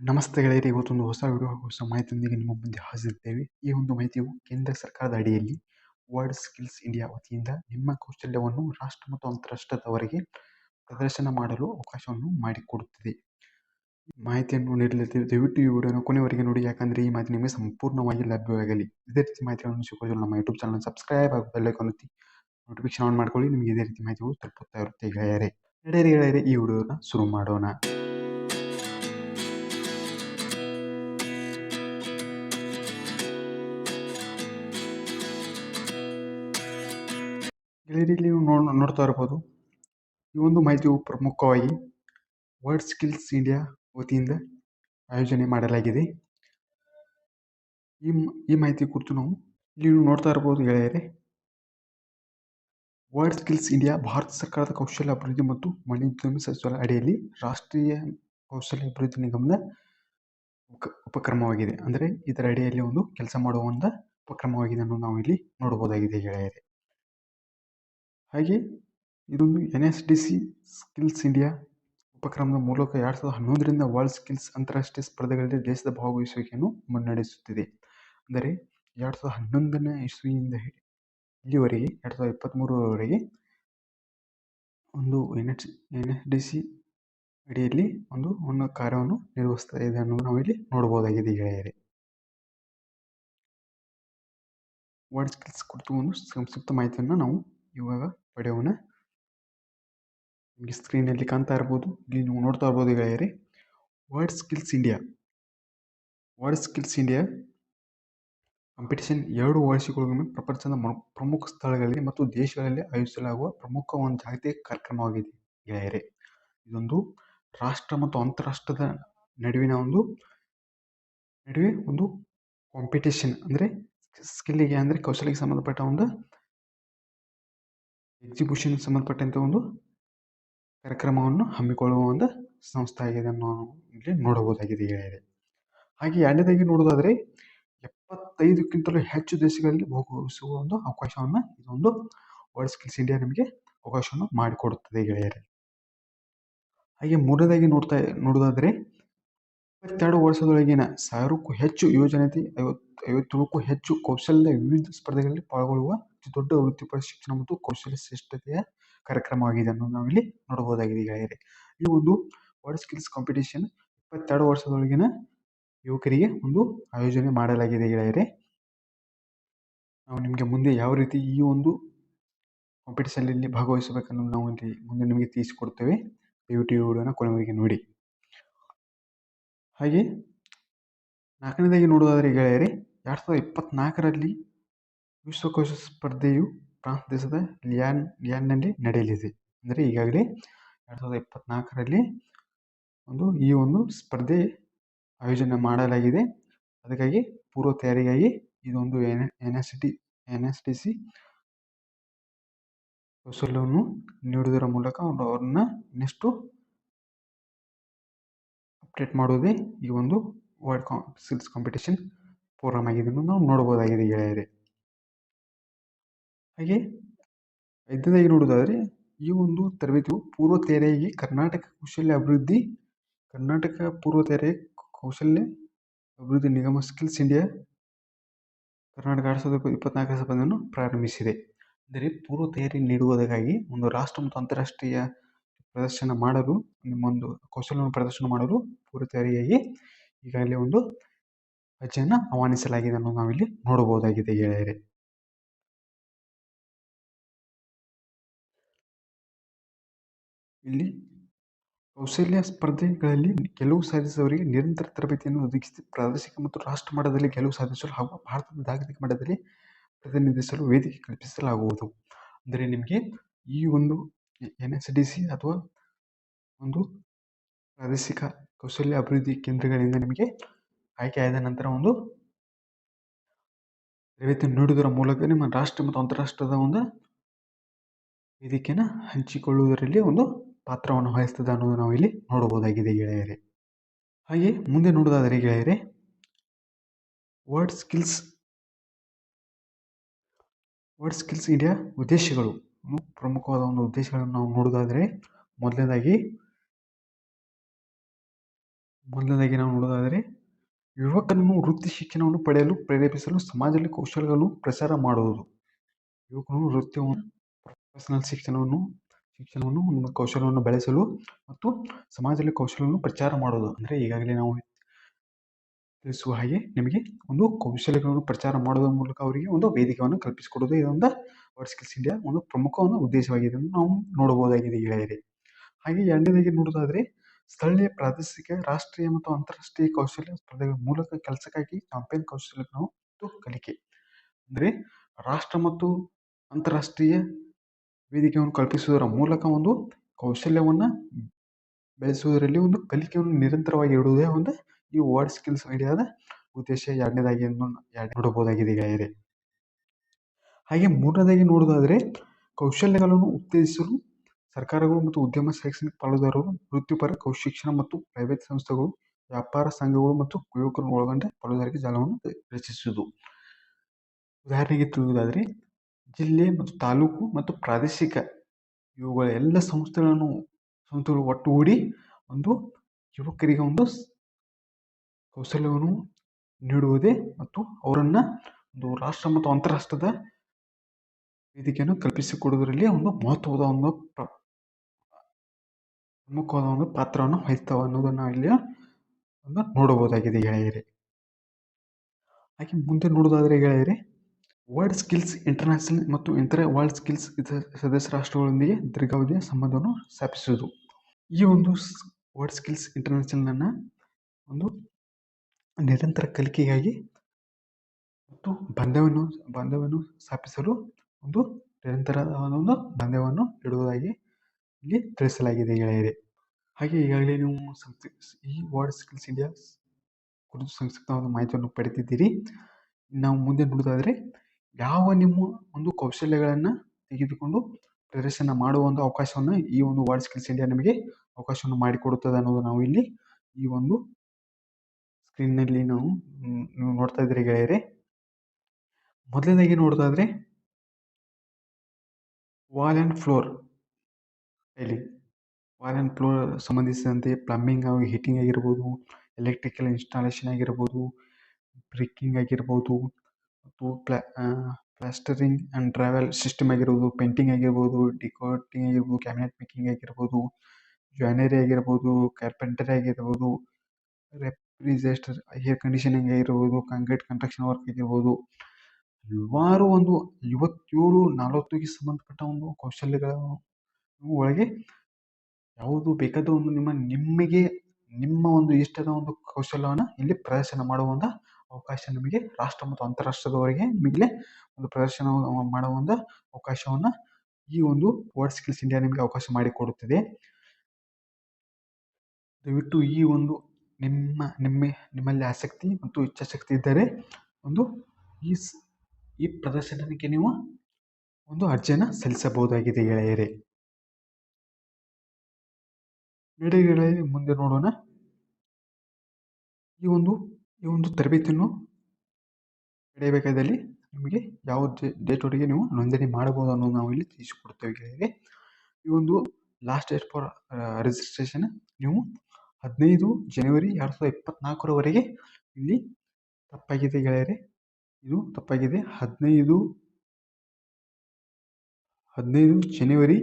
ನಮಸ್ತೆ ಗೆಳೆಯರೆ ಇವತ್ತೊಂದು ಹೊಸ ವಿಡಿಯೋ ಹಾಗೂ ಹೊಸ ಮಾಹಿತಿಯೊಂದಿಗೆ ನಿಮ್ಮ ಮುಂದೆ ಹಾಜರಿದ್ದೇವೆ. ಈ ಒಂದು ಮಾಹಿತಿಯು ಕೇಂದ್ರ ಸರ್ಕಾರದ ಅಡಿಯಲ್ಲಿ ವರ್ಲ್ಡ್ ಸ್ಕಿಲ್ಸ್ ಇಂಡಿಯಾ ವತಿಯಿಂದ ನಿಮ್ಮ ಕೌಶಲ್ಯವನ್ನು ರಾಷ್ಟ್ರ ಮತ್ತು ಅಂತಾರಾಷ್ಟ್ರದವರೆಗೆ ಪ್ರದರ್ಶನ ಮಾಡಲು ಅವಕಾಶವನ್ನು ಮಾಡಿಕೊಡುತ್ತಿದೆ. ಮಾಹಿತಿಯನ್ನು ನೀಡಲಿದ್ದೇವೆ. ದಯವಿಟ್ಟು ಈ ವಿಡಿಯೋನ ಕೊನೆವರೆಗೆ ನೋಡಿ. ಯಾಕಂದರೆ ಈ ಮಾಹಿತಿ ನಿಮಗೆ ಸಂಪೂರ್ಣವಾಗಿ ಲಭ್ಯವಾಗಲಿ. ಇದೇ ರೀತಿ ಮಾಹಿತಿಗಳನ್ನು ಸಿಗೋದಿಲ್ಲ ನಮ್ಮ ಯೂಟ್ಯೂಬ್ ಚಾನಲ್ ಸಬ್ಸ್ಕ್ರೈಬ್ ಹಾಗೂ ಬೆಲ್ಲೈಕನ್ ಒತ್ತಿ ನೋಟಿಫಿಕೇಶನ್ ಆನ್ ಮಾಡ್ಕೊಳ್ಳಿ. ನಿಮಗೆ ಇದೇ ರೀತಿ ಮಾಹಿತಿಗಳು ತಲುಪುತ್ತಾ ಇರುತ್ತೆ ಗೆಳೆಯರೇ. ನಡೆಯರಿ ಗೆಳೆಯರೇ ಈ ವಿಡಿಯೋನ ಶುರು ಮಾಡೋಣ. ನೀವು ನೋಡ್, ನೋಡ್ತಾ ಇರ್ಬೋದು. ಈ ಒಂದು ಮಾಹಿತಿಯು ಪ್ರಮುಖವಾಗಿ ವರ್ಡ್ ಸ್ಕಿಲ್ಸ್ ಇಂಡಿಯಾ ವತಿಯಿಂದ ಆಯೋಜನೆ ಮಾಡಲಾಗಿದೆ. ಈ ಈ ಮಾಹಿತಿ ಕುರಿತು ನಾವು ಇಲ್ಲಿ ನೋಡ್ತಾ ಇರ್ಬೋದು ಗೆಳೆಯರೆ. ವರ್ಡ್ ಸ್ಕಿಲ್ಸ್ ಇಂಡಿಯಾ ಭಾರತ ಸರ್ಕಾರದ ಕೌಶಲ್ಯ ಅಭಿವೃದ್ಧಿ ಮತ್ತು ವಾಣಿಜ್ಯೋದ್ಯಮ ಸಚಿವಾಲಯ ಅಡಿಯಲ್ಲಿ ರಾಷ್ಟ್ರೀಯ ಕೌಶಲ್ಯ ಅಭಿವೃದ್ಧಿ ನಿಗಮದ ಉಪ, ಉಪಕ್ರಮವಾಗಿದೆ. ಅಂದರೆ ಇದರ ಅಡಿಯಲ್ಲಿ ಒಂದು ಕೆಲಸ ಮಾಡುವ ಒಂದು ಉಪಕ್ರಮವಾಗಿದೆ ಅನ್ನೋದು ನಾವು ಇಲ್ಲಿ ನೋಡಬಹುದಾಗಿದೆ ಗೆಳೆಯರೇ. ಹಾಗೆ ಇದೊಂದು N S D C skills India ಉಪಕ್ರಮದ ಮೂಲಕ ಎರಡು ಸಾವಿರದ ಹನ್ನೊಂದರಿಂದ ವರ್ಲ್ಡ್ ಸ್ಕಿಲ್ಸ್ ಅಂತಾರಾಷ್ಟ್ರೀಯ ಸ್ಪರ್ಧೆಗಳಲ್ಲಿ ದೇಶದ ಭಾಗವಹಿಸುವಿಕೆಯನ್ನು ಮುನ್ನಡೆಸುತ್ತಿದೆ. ಅಂದರೆ ಎರಡು ಸಾವಿರದ ಹನ್ನೊಂದನೇ ಇಸ್ವಿಯಿಂದ ಇಲ್ಲಿವರೆಗೆ, ಎರಡು ಸಾವಿರದ ಇಪ್ಪತ್ತ್ಮೂರರವರೆಗೆ ಒಂದು N H, N S D C ಅಡಿಯಲ್ಲಿ ಒಂದು ಒಂದು ಕಾರ್ಯವನ್ನು ನಿರ್ವಹಿಸ್ತಾ ಇದೆ ಅನ್ನೋದು ನಾವು ಇಲ್ಲಿ ನೋಡಬಹುದಾಗಿದೆ ಗೆಳೆಯರೆ. ವರ್ಡ್ ಸ್ಕಿಲ್ಸ್ ಕುರಿತು ಒಂದು ಸಂಕ್ಷಿಪ್ತ ಮಾಹಿತಿಯನ್ನು ನಾವು ಇವಾಗ ಪಡೆಯೋಣ. ನಿಮಗೆ ಸ್ಕ್ರೀನಲ್ಲಿ ಕಾಣ್ತಾ ಇರ್ಬೋದು, ಇಲ್ಲಿ ನೀವು ನೋಡ್ತಾ ಇರ್ಬೋದು ಗೆಳೆಯರಿ world skills India world skills India competition ಎರಡು ವರ್ಷಗಳಿಗೊಮ್ಮೆ ಪ್ರಪಂಚದ ಪ್ರಮುಖ ಸ್ಥಳಗಳಲ್ಲಿ ಮತ್ತು ದೇಶಗಳಲ್ಲಿ ಆಯೋಜಿಸಲಾಗುವ ಪ್ರಮುಖ ಒಂದು ಜಾಗತಿಕ ಕಾರ್ಯಕ್ರಮವಾಗಿದೆ ಗೆಳೆಯರೆ ಇದೊಂದು ರಾಷ್ಟ್ರ ಮತ್ತು ಅಂತಾರಾಷ್ಟ್ರದ ನಡುವಿನ ಒಂದು, ನಡುವೆ ಒಂದು ಕಾಂಪಿಟೇಷನ್ ಅಂದರೆ ಸ್ಕಿಲ್ಲಿಗೆ ಅಂದರೆ ಕೌಶಲ್ಯಕ್ಕೆ ಸಂಬಂಧಪಟ್ಟ ಒಂದು ಎಕ್ಸಿಬಿಷನ್ ಸಂಬಂಧಪಟ್ಟಂತೆ ಒಂದು ಕಾರ್ಯಕ್ರಮವನ್ನು ಹಮ್ಮಿಕೊಳ್ಳುವ ಒಂದು ಸಂಸ್ಥೆ ಆಗಿದೆ ನಾವು ಇಲ್ಲಿ ನೋಡಬಹುದಾಗಿದೆ ಹೇಳಿದೆ. ಹಾಗೆ ಎರಡನೇದಾಗಿ ನೋಡೋದಾದರೆ ಎಪ್ಪತ್ತೈದಕ್ಕಿಂತಲೂ ಹೆಚ್ಚು ದೇಶಗಳಲ್ಲಿ ಭಾಗವಹಿಸುವ ಒಂದು ಅವಕಾಶವನ್ನು ಇದೊಂದು ವರ್ಲ್ಡ್ ಸ್ಕಿಲ್ಸ್ ಇಂಡಿಯಾ ನಮಗೆ ಅವಕಾಶವನ್ನು ಮಾಡಿಕೊಡುತ್ತದೆ ಗೆಳೆಯರೆ ಹಾಗೆ ಮೂರನೇದಾಗಿ ನೋಡ್ತಾ ನೋಡೋದಾದರೆ ಇಪ್ಪತ್ತೆರಡು ವರ್ಷದೊಳಗಿನ ಸಾವಿರಕ್ಕೂ ಹೆಚ್ಚು ಯುವಜನತೆ, ಐವತ್ತು ಐವತ್ತೇಳಕ್ಕೂ ಹೆಚ್ಚು ಕೌಶಲ್ಯ ವಿವಿಧ ಸ್ಪರ್ಧೆಗಳಲ್ಲಿ ಪಾಲ್ಗೊಳ್ಳುವ ಅತಿ ದೊಡ್ಡ ವೃತ್ತಿಪರ ಶಿಕ್ಷಣ ಮತ್ತು ಕೌಶಲ್ಯ ಶ್ರೇಷ್ಠತೆಯ ಕಾರ್ಯಕ್ರಮವಾಗಿದೆ ಅನ್ನೋದು ನಾವಿಲ್ಲಿ ನೋಡಬಹುದಾಗಿದೆ ಗೆಳೆಯರೆ ಈ ಒಂದು ವರ್ಲ್ಡ್ ಸ್ಕಿಲ್ಸ್ ಕಾಂಪಿಟೇಷನ್ ಇಪ್ಪತ್ತೆರಡು ವರ್ಷದೊಳಗಿನ ಯುವಕರಿಗೆ ಒಂದು ಆಯೋಜನೆ ಮಾಡಲಾಗಿದೆ ಗೆಳೆಯರೆ ನಾವು ನಿಮಗೆ ಮುಂದೆ ಯಾವ ರೀತಿ ಈ ಒಂದು ಕಾಂಪಿಟೇಷನಲ್ಲಿ ಭಾಗವಹಿಸಬೇಕನ್ನೋದು ನಾವು ಇಲ್ಲಿ ಮುಂದೆ ನಿಮಗೆ ತಿಳಿಸಿಕೊಡ್ತೇವೆ. ದಯವಿಟ್ಟು ಈ ವಿಡಿಯೋನ ಕೊನೆವರೆಗೆ ನೋಡಿ. ಹಾಗೆ ನಾಲ್ಕನೇದಾಗಿ ನೋಡೋದಾದರೆ ಗೆಳೆಯರೆ ಎರಡು ಸಾವಿರದ ಇಪ್ಪತ್ತ್ನಾಲ್ಕರಲ್ಲಿ ವಿಶ್ವಕೋಶ ಸ್ಪರ್ಧೆಯು ಫ್ರಾನ್ಸ್ ದೇಶದ ಲಿಯಾನ್, ಲಿಯಾನ್ನಲ್ಲಿ ನಡೆಯಲಿದೆ. ಅಂದರೆ ಈಗಾಗಲೇ ಎರಡು ಸಾವಿರದ ಇಪ್ಪತ್ತ್ನಾಲ್ಕರಲ್ಲಿ ಒಂದು ಈ ಒಂದು ಸ್ಪರ್ಧೆ ಆಯೋಜನೆ ಮಾಡಲಾಗಿದೆ. ಅದಕ್ಕಾಗಿ ಪೂರ್ವ ತಯಾರಿಗಾಗಿ ಇದೊಂದು N N S T N S T C ಕೌಶಲ್ಯವನ್ನು ನೀಡುವುದರ ಮೂಲಕ ಅವ್ರನ್ನ ಇನ್ನಷ್ಟು ಅಪ್ಡೇಟ್ ಮಾಡುವುದೇ ಈ ಒಂದು ವರ್ಲ್ಡ್ ಕಾ ಸ್ಕಿಲ್ಸ್ ಕಾಂಪಿಟೇಷನ್ ಪ್ರೋಗ್ರಾಮ್ ಆಗಿದೆ ಅನ್ನೋದು ನಾವು ನೋಡ್ಬೋದಾಗಿದೆ ಗೆಳೆಯರೇ. ಹಾಗೆ ಐದನೇದಾಗಿ ನೋಡೋದಾದರೆ ಈ ಒಂದು ತರಬೇತಿಯು ಪೂರ್ವ ತೆರೆಯಾಗಿ ಕರ್ನಾಟಕ ಕೌಶಲ್ಯ ಅಭಿವೃದ್ಧಿ, ಕರ್ನಾಟಕ ಪೂರ್ವ ತೆರೆ ಕೌಶಲ್ಯ ಅಭಿವೃದ್ಧಿ ನಿಗಮ ಸ್ಕಿಲ್ಸ್ ಇಂಡಿಯಾ ಕರ್ನಾಟಕ ಎರಡು ಸಾವಿರದ ಇಪ್ಪತ್ನಾಲ್ಕರ ಸಂಬಂಧವನ್ನು ಪ್ರಾರಂಭಿಸಿದೆ. ಅಂದರೆ ಪೂರ್ವ ತಯಾರಿ ನೀಡುವುದಕ್ಕಾಗಿ ಒಂದು ರಾಷ್ಟ್ರ ಮತ್ತು ಅಂತಾರಾಷ್ಟ್ರೀಯ ಪ್ರದರ್ಶನ ಮಾಡಲು ನಿಮ್ಮೊಂದು ಕೌಶಲ್ಯವನ್ನು ಪ್ರದರ್ಶನ ಮಾಡಲು ಪೂರ್ವ ತಯಾರಿಯಾಗಿ ಈಗಾಗಲೇ ಒಂದು ಅರ್ಜಿಯನ್ನು ಆಹ್ವಾನಿಸಲಾಗಿದೆ ಅನ್ನೋದು ನಾವಿಲ್ಲಿ ನೋಡಬಹುದಾಗಿದೆ ಗೆಳೆಯರೇ. ಇಲ್ಲಿ ಕೌಶಲ್ಯ ಸ್ಪರ್ಧೆಗಳಲ್ಲಿ ಗೆಲುವು ಸಾಧಿಸುವವರಿಗೆ ನಿರಂತರ ತರಬೇತಿಯನ್ನು ಒದಗಿಸಿ ಪ್ರಾದೇಶಿಕ ಮತ್ತು ರಾಷ್ಟ್ರ ಮಟ್ಟದಲ್ಲಿ ಗೆಲುವು ಸಾಧಿಸಲು ಹಾಗೂ ಭಾರತದ ಜಾಗತಿಕ ಮಟ್ಟದಲ್ಲಿ ಪ್ರತಿನಿಧಿಸಲು ವೇದಿಕೆ ಕಲ್ಪಿಸಲಾಗುವುದು. ಅಂದರೆ ನಿಮಗೆ ಈ ಒಂದು ಎನ್ ಎಸ್ ಡಿ ಸಿ ಅಥವಾ ಒಂದು ಪ್ರಾದೇಶಿಕ ಕೌಶಲ್ಯ ಅಭಿವೃದ್ಧಿ ಕೇಂದ್ರಗಳಿಂದ ನಿಮಗೆ ಆಯ್ಕೆಯಾದ ನಂತರ ಒಂದು ತರಬೇತಿ ನೀಡುವುದರ ಮೂಲಕ ನಿಮ್ಮ ರಾಷ್ಟ್ರ ಮತ್ತು ಅಂತಾರಾಷ್ಟ್ರದ ಒಂದು ವೇದಿಕೆಯನ್ನು ಹಂಚಿಕೊಳ್ಳುವುದರಲ್ಲಿ ಒಂದು ಪಾತ್ರವನ್ನು ವಹಿಸ್ತದೆ ಅನ್ನೋದು ನಾವು ಇಲ್ಲಿ ನೋಡಬಹುದಾಗಿದೆ ಗೆಳೆಯರೆ. ಹಾಗೆ ಮುಂದೆ ನೋಡೋದಾದರೆ ಗೆಳೆಯರೆ world skills world skills India ಉದ್ದೇಶಗಳು. ಪ್ರಮುಖವಾದ ಒಂದು ಉದ್ದೇಶಗಳನ್ನು ನಾವು ನೋಡೋದಾದರೆ, ಮೊದಲನೇದಾಗಿ ಮೊದಲನೇದಾಗಿ ನಾವು ನೋಡೋದಾದರೆ, ಯುವಕನನ್ನು ವೃತ್ತಿ ಶಿಕ್ಷಣವನ್ನು ಪಡೆಯಲು, ಪ್ರೇರೇಪಿಸಲು, ಸಮಾಜದಲ್ಲಿ ಕೌಶಲ್ಯಗಳನ್ನು ಪ್ರಸಾರ ಮಾಡುವುದು. ಯುವಕನು ವೃತ್ತಿಯನ್ನು ಪ್ರೊಫೆಷನಲ್ ಶಿಕ್ಷಣವನ್ನು ಶಿಕ್ಷಣವನ್ನು ಒಂದು ಕೌಶಲ್ಯವನ್ನು ಬೆಳೆಸಲು ಮತ್ತು ಸಮಾಜದಲ್ಲಿ ಕೌಶಲ್ಯವನ್ನು ಪ್ರಚಾರ ಮಾಡೋದು. ಅಂದರೆ ಈಗಾಗಲೇ ನಾವು ತಿಳಿಸುವ ಹಾಗೆ ನಿಮಗೆ ಒಂದು ಕೌಶಲ್ಯಗಳನ್ನು ಪ್ರಚಾರ ಮಾಡೋದ್ರ ಮೂಲಕ ಅವರಿಗೆ ಒಂದು ವೇದಿಕೆಯನ್ನು ಕಲ್ಪಿಸಿಕೊಡೋದು ಇದೊಂದು ವರ್ಡ್ ಸ್ಕಿಲ್ಸ್ ಇಂಡಿಯಾ ಒಂದು ಪ್ರಮುಖ ಒಂದು ಉದ್ದೇಶವಾಗಿದೆ ನಾವು ನೋಡಬಹುದಾಗಿದೆ ಗೆಳೆಯರೆ. ಹಾಗೆ ಎರಡನೇದಾಗಿ ನೋಡೋದಾದರೆ ಸ್ಥಳೀಯ ಪ್ರಾದೇಶಿಕ, ರಾಷ್ಟ್ರೀಯ ಮತ್ತು ಅಂತಾರಾಷ್ಟ್ರೀಯ ಕೌಶಲ್ಯ ಸ್ಪರ್ಧೆಗಳ ಮೂಲಕ ಕೆಲಸಕ್ಕಾಗಿ ಕ್ಯಾಂಪೇನ್ ಕೌಶಲ್ಯಗಳು ಮತ್ತು ಕಲಿಕೆ. ಅಂದರೆ ರಾಷ್ಟ್ರ ಮತ್ತು ಅಂತಾರಾಷ್ಟ್ರೀಯ ವೇದಿಕೆಯನ್ನು ಕಲ್ಪಿಸುವುದರ ಮೂಲಕ ಒಂದು ಕೌಶಲ್ಯವನ್ನು ಬೆಳೆಸುವುದರಲ್ಲಿ ಒಂದು ಕಲಿಕೆಯನ್ನು ನಿರಂತರವಾಗಿ ಇಡುವುದೇ ಒಂದು ಈ ವರ್ಡ್ ಸ್ಕಿಲ್ಸ್ ಐಡಿಯಾದ ಉದ್ದೇಶ. ಎರಡನೇದಾಗಿ ನೋಡಬಹುದಾಗಿದೆ ಗೆಳೆಯರೇ ಹಾಗೆ ಮೂರನೇದಾಗಿ ನೋಡೋದಾದರೆ ಕೌಶಲ್ಯಗಳನ್ನು ಉತ್ತೇಜಿಸಲು ಸರ್ಕಾರಗಳು ಮತ್ತು ಉದ್ಯಮ ಶೈಕ್ಷಣಿಕ ಪಾಲುದಾರರು ವೃತ್ತಿಪರ ಕೌಶಿಕ್ಷಣ ಮತ್ತು ಪ್ರೈವೇಟ್ ಸಂಸ್ಥೆಗಳು, ವ್ಯಾಪಾರ ಸಂಘಗಳು ಮತ್ತು ಯುವಕರನ್ನು ಒಳಗೊಂಡ ಪಾಲುದಾರಿಕೆ ಜಾಲವನ್ನು ರಚಿಸುವುದು. ಉದಾಹರಣೆಗೆ ತಿಳಿಯುವುದಾದರೆ ಜಿಲ್ಲೆ ಮತ್ತು ತಾಲೂಕು ಮತ್ತು ಪ್ರಾದೇಶಿಕ ಇವುಗಳ ಎಲ್ಲ ಸಂಸ್ಥೆಗಳನ್ನು ಸಂಸ್ಥೆಗಳು ಒಟ್ಟುಗೂಡಿ ಒಂದು ಯುವಕರಿಗೆ ಒಂದು ಕೌಶಲ್ಯವನ್ನು ನೀಡುವುದೇ ಮತ್ತು ಅವರನ್ನು ಒಂದು ರಾಷ್ಟ್ರ ಮತ್ತು ಅಂತಾರಾಷ್ಟ್ರದ ವೇದಿಕೆಯನ್ನು ಕಲ್ಪಿಸಿಕೊಡುವುದರಲ್ಲಿ ಒಂದು ಮಹತ್ವದ ಒಂದು ಪ್ರ ಪ್ರಮುಖವಾದ ಒಂದು ಪಾತ್ರವನ್ನು ವಹಿಸ್ತವೆ ಅನ್ನೋದನ್ನು ಇಲ್ಲಿ ಒಂದು ನೋಡಬಹುದಾಗಿದೆ ಗೆಳೆಯರೆ. ಹಾಗೆ ಮುಂದೆ ನೋಡೋದಾದರೆ ಗೆಳೆಯರೇ ವರ್ಲ್ಡ್ ಸ್ಕಿಲ್ಸ್ ಇಂಟರ್ನ್ಯಾಷನಲ್ ಮತ್ತು ಇತರೆ ವರ್ಲ್ಡ್ ಸ್ಕಿಲ್ಸ್ ಸದಸ್ಯ ರಾಷ್ಟ್ರಗಳೊಂದಿಗೆ ದೀರ್ಘಾವಧಿಯ ಸಂಬಂಧವನ್ನು ಸ್ಥಾಪಿಸುವುದು. ಈ ಒಂದು ವರ್ಲ್ಡ್ ಸ್ಕಿಲ್ಸ್ ಇಂಟರ್ನ್ಯಾಷನಲನ್ನು ಒಂದು ನಿರಂತರ ಕಲಿಕೆಗಾಗಿ ಮತ್ತು ಬಾಂಧವ್ಯವನ್ನು ಬಾಂಧವ್ಯವನ್ನು ಸ್ಥಾಪಿಸಲು ಒಂದು ನಿರಂತರವಾದ ಒಂದು ಬಾಂಧವ್ಯವನ್ನು ಇಡುವುದಾಗಿ ಇಲ್ಲಿ ತಿಳಿಸಲಾಗಿದೆ ಗೆಳೆಯರೆ. ಹಾಗೆ ಈಗಾಗಲೇ ನೀವು ಸಂಕ್ಷಿ ಈ ವರ್ಡ್ ಸ್ಕಿಲ್ಸ್ ಇಂಡಿಯಾ ಕುರಿತು ಸಂಕ್ಷಿಪ್ತವಾದ ಮಾಹಿತಿಯನ್ನು ಪಡೆದಿದ್ದೀರಿ. ನಾವು ಮುಂದೆ ನೋಡೋದಾದರೆ ಯಾವ ನಿಮ್ಮ ಒಂದು ಕೌಶಲ್ಯಗಳನ್ನು ತೆಗೆದುಕೊಂಡು ಪ್ರದರ್ಶನ ಮಾಡುವ ಒಂದು ಅವಕಾಶವನ್ನು ಈ ಒಂದು ವರ್ಡ್ ಸ್ಕಿಲ್ಸ್ ಇಂಡಿಯಾ ನಿಮಗೆ ಅವಕಾಶವನ್ನು ಮಾಡಿಕೊಡುತ್ತದೆ ಅನ್ನೋದು ನಾವು ಇಲ್ಲಿ ಈ ಒಂದು ಸ್ಕ್ರೀನ್ನಲ್ಲಿ ನಾವು ನೋಡ್ತಾ ಇದ್ದೀರಿ ಗೆಳೆಯರೆ. ಮೊದಲನೇದಾಗಿ ನೋಡೋದಾದರೆ ವಾಲ್ ಆ್ಯಂಡ್ ಫ್ಲೋರ್ ಇಲ್ಲಿ ವಾಲ್ ಆ್ಯಂಡ್ ಫ್ಲೋರ್ ಸಂಬಂಧಿಸಿದಂತೆ ಪ್ಲಂಬಿಂಗ್ ಆಗಿ ಹೀಟಿಂಗ್ ಆಗಿರ್ಬೋದು ಎಲೆಕ್ಟ್ರಿಕಲ್ ಇನ್ಸ್ಟಾಲೇಷನ್ ಆಗಿರ್ಬೋದು ಬ್ರೇಕಿಂಗ್ ಆಗಿರ್ಬೋದು ಮತ್ತು ಪ್ಲಾ ಪ್ಲಾಸ್ಟರಿಂಗ್ ಆ್ಯಂಡ್ ಟ್ರಾವೆಲ್ ಸಿಸ್ಟಮ್ ಆಗಿರ್ಬೋದು, ಪೇಂಟಿಂಗ್ ಆಗಿರ್ಬೋದು, ಡಿಕೋಟಿಂಗ್ ಆಗಿರ್ಬೋದು, ಕ್ಯಾಬಿನೆಟ್ ಮೇಕಿಂಗ್ ಆಗಿರ್ಬೋದು ಜಾಯ್ನರಿ ಆಗಿರ್ಬೋದು, ಕಾರ್ಪೆಂಟರಿ ಆಗಿರ್ಬೋದು, ರೆಫ್ರಿಜರೇಟರ್, ಏರ್ ಕಂಡೀಷನಿಂಗ್ ಆಗಿರ್ಬೋದು, ಕಾಂಕ್ರೀಟ್ ಕನ್ಸ್ಟ್ರಕ್ಷನ್ ವರ್ಕ್ ಆಗಿರ್ಬೋದು, ಹಲವಾರು ಒಂದು ಐವತ್ತೇಳು, ನಲವತ್ತಿಗೆ ಸಂಬಂಧಪಟ್ಟ ಒಂದು ಕೌಶಲ್ಯಗಳ ಒಳಗೆ ಯಾವುದು ಬೇಕಾದ ಒಂದು ನಿಮ್ಮ ನಿಮಗೆ ನಿಮ್ಮ ಒಂದು ಇಷ್ಟದ ಒಂದು ಕೌಶಲ್ಯವನ್ನು ಇಲ್ಲಿ ಪ್ರದರ್ಶನ ಮಾಡುವ ಒಂದು ಅವಕಾಶ ನಿಮಗೆ ರಾಷ್ಟ್ರ ಮತ್ತು ಅಂತಾರಾಷ್ಟ್ರದವರೆಗೆ ನಿಮಗೆ ಒಂದು ಪ್ರದರ್ಶನ ಮಾಡುವ ಒಂದು ಅವಕಾಶವನ್ನು ಈ ಒಂದು ವರ್ಡ್ ಸ್ಕಿಲ್ಸ್ ಇಂಡಿಯಾ ನಿಮಗೆ ಅವಕಾಶ ಮಾಡಿಕೊಡುತ್ತದೆ ದಯವಿಟ್ಟು ಈ ಒಂದು ನಿಮ್ಮ ನಿಮ್ಮ, ನಿಮ್ಮಲ್ಲಿ ಆಸಕ್ತಿ ಮತ್ತು ಇಚ್ಛಾಶಕ್ತಿ ಇದ್ದರೆ ಒಂದು ಈ ಈ ಪ್ರದರ್ಶನಕ್ಕೆ ನೀವು ಒಂದು ಅರ್ಜಿಯನ್ನು ಸಲ್ಲಿಸಬಹುದಾಗಿದೆ ಗೆಳೆಯರೇ, ಮುಂದೆ ನೋಡೋಣ. ಈ ಒಂದು ಈ ಒಂದು ತರಬೇತಿಯನ್ನು ಪಡೆಯಬೇಕಾದಲ್ಲಿ ನಿಮಗೆ ಯಾವ ಡೇಟೊಳಗೆ ನೀವು ನೋಂದಣಿ ಮಾಡಬಹುದು ಅನ್ನೋದು ನಾವು ಇಲ್ಲಿ ತಿಳಿಸಿಕೊಡ್ತೇವೆ ಈ ಒಂದು ಲಾಸ್ಟ್ ಡೇಟ್ ಫಾರ್ ರಿಜಿಸ್ಟ್ರೇಷನ್ ನೀವು ಹದಿನೈದು ಜನವರಿ ಎರಡು ಸಾವಿರದ ಇಪ್ಪತ್ನಾಲ್ಕರವರೆಗೆ ಇಲ್ಲಿ ತಪ್ಪಾಗಿದೆ ಗೆಳೆಯರೇ. ಇದು ತಪ್ಪಾಗಿದೆ. ಹದಿನೈದು ಹದಿನೈದು ಜನವರಿ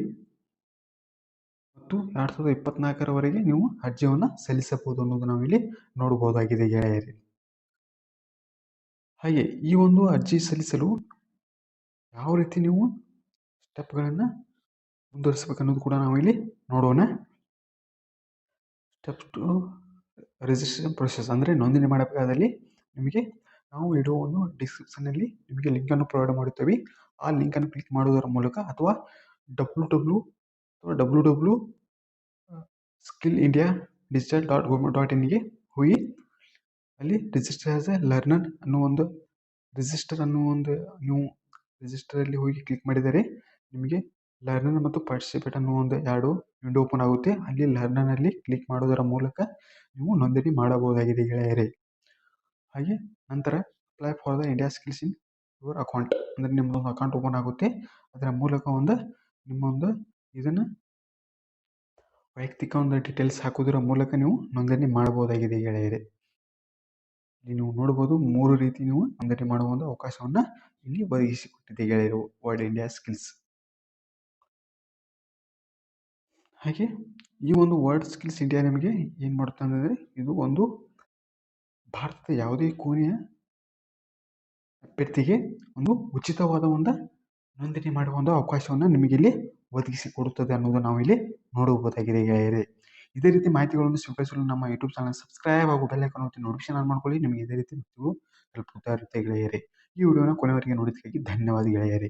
ಮತ್ತು ಎರಡು ಸಾವಿರದ ಇಪ್ಪತ್ತ್ನಾಲ್ಕರವರೆಗೆ ನೀವು ಅರ್ಜಿಯನ್ನು ಸಲ್ಲಿಸಬಹುದು ಅನ್ನೋದು ನಾವಿಲ್ಲಿ ನೋಡಬಹುದಾಗಿದೆ ಗೆಳೆಯರೇ. ಹಾಗೆ ಈ ಒಂದು ಅರ್ಜಿ ಸಲ್ಲಿಸಲು ಯಾವ ರೀತಿ ನೀವು ಸ್ಟೆಪ್ಗಳನ್ನು ಮುಂದುವರಿಸಬೇಕು ಅನ್ನೋದು ಕೂಡ ನಾವಿಲ್ಲಿ ನೋಡೋಣ. ಸ್ಟೆಪ್ ಟು ರಿಜಿಸ್ಟ್ರೇಷನ್ ಪ್ರೊಸೆಸ್ ಅಂದರೆ ನೋಂದಣಿ ಮಾಡಬೇಕಾದಲ್ಲಿ ನಿಮಗೆ ನಾವು ಇಡೋ ಒಂದು ಡಿಸ್ಕ್ರಿಪ್ಷನ್ನಲ್ಲಿ ನಿಮಗೆ ಲಿಂಕನ್ನು ಪ್ರೊವೈಡ್ ಮಾಡುತ್ತೇವೆ ಆ ಲಿಂಕನ್ನು ಕ್ಲಿಕ್ ಮಾಡುವುದರ ಮೂಲಕ ಅಥವಾ ಡಬ್ಲ್ಯೂ ಡಬ್ಲ್ಯೂ ಅಥವಾ W W skill India digital dot government dot ಇನ್ಗೆ ಹೋಗಿ ಅಲ್ಲಿ ರಿಜಿಸ್ಟರ್ ಆಸ್ ಎ ಲರ್ನರ್ ಅನ್ನೋ ಒಂದು ರಿಜಿಸ್ಟರ್ ಅನ್ನೋ ಒಂದು ನೀವು ರಿಜಿಸ್ಟರಲ್ಲಿ ಹೋಗಿ ಕ್ಲಿಕ್ ಮಾಡಿದರೆ ನಿಮಗೆ ಲರ್ನರ್ ಮತ್ತು ಪಾರ್ಟಿಸಿಪೇಟ್ ಅನ್ನೋ ಒಂದು ಎರಡು ವಿಂಡೋ ಓಪನ್ ಆಗುತ್ತೆ. ಅಲ್ಲಿ ಲರ್ನರ್ನಲ್ಲಿ ಕ್ಲಿಕ್ ಮಾಡೋದರ ಮೂಲಕ ನೀವು ನೋಂದಣಿ ಮಾಡಬಹುದಾಗಿದೆ ಗೆಳೆಯರೇ. ಹಾಗೆ ನಂತರ apply for the India skills in your account ಅಂದರೆ ನಿಮ್ಮದೊಂದು ಅಕೌಂಟ್ ಓಪನ್ ಆಗುತ್ತೆ. ಅದರ ಮೂಲಕ ಒಂದು ನಿಮ್ಮ ಒಂದು ಇದನ್ನು ವೈಯಕ್ತಿಕ ಒಂದು ಡೀಟೇಲ್ಸ್ ಹಾಕೋದರ ಮೂಲಕ ನೀವು ನೋಂದಣಿ ಮಾಡಬಹುದಾಗಿದೆ ಗೆಳೆಯರೇ. ಇಲ್ಲಿ ನೀವು ನೋಡ್ಬೋದು, ಮೂರು ರೀತಿ ನೀವು ನೋಂದಣಿ ಮಾಡುವ ಒಂದು ಅವಕಾಶವನ್ನು ಇಲ್ಲಿ ಒದಗಿಸಿಕೊಟ್ಟಿದೆ ಗೆಳೆಯರು, ವರ್ಲ್ಡ್ ಇಂಡಿಯಾ ಸ್ಕಿಲ್ಸ್. ಹಾಗೆ, ಈ ಒಂದು ವರ್ಲ್ಡ್ ಸ್ಕಿಲ್ಸ್ ಇಂಡಿಯಾ ನಿಮಗೆ ಏನು ಮಾಡುತ್ತೆ ಅಂತಂದರೆ, ಇದು ಒಂದು ಭಾರತದ ಯಾವುದೇ ಕೋಣೆಯ ಅಭ್ಯರ್ಥಿಗೆ ಒಂದು ಉಚಿತವಾದ ಒಂದು ನೋಂದಣಿ ಮಾಡುವ ಒಂದು ಅವಕಾಶವನ್ನು ನಿಮಗೆ ಇಲ್ಲಿ ಒದಗಿಸಿಕೊಡುತ್ತದೆ ಅನ್ನೋದು ನಾವು ಇಲ್ಲಿ ನೋಡಬಹುದಾಗಿದೆ ಗೆಳೆಯರೇ. ಇದೇ ರೀತಿ ಮಾಹಿತಿಗಳನ್ನು ಸ್ವೀಕರಿಸಲು ನಮ್ಮ ಯೂಟ್ಯೂಬ್ ಚಾನಲ್ ಸಬ್ಸ್ಕ್ರೈಬ್ ಹಾಗೂ ಬೆಲ್ ಐಕನ್ ಒತ್ತಿ ನೋಟಿಫಿಕೇಶನ್ ಆನ್ ಮಾಡ್ಕೊಳ್ಳಿ. ನಿಮಗೆ ಇದೇ ರೀತಿ ಮಾಹಿತಿಗಳು ತಲುಪುತ್ತಾ ಇರುತ್ತೆ ಗೆಳೆಯರೇ ಈ ವಿಡಿಯೋನ ಕೊನೆವರೆಗೆ ನೋಡಿದ್ದಕ್ಕಾಗಿ ಧನ್ಯವಾದ ಗೆಳೆಯರೇ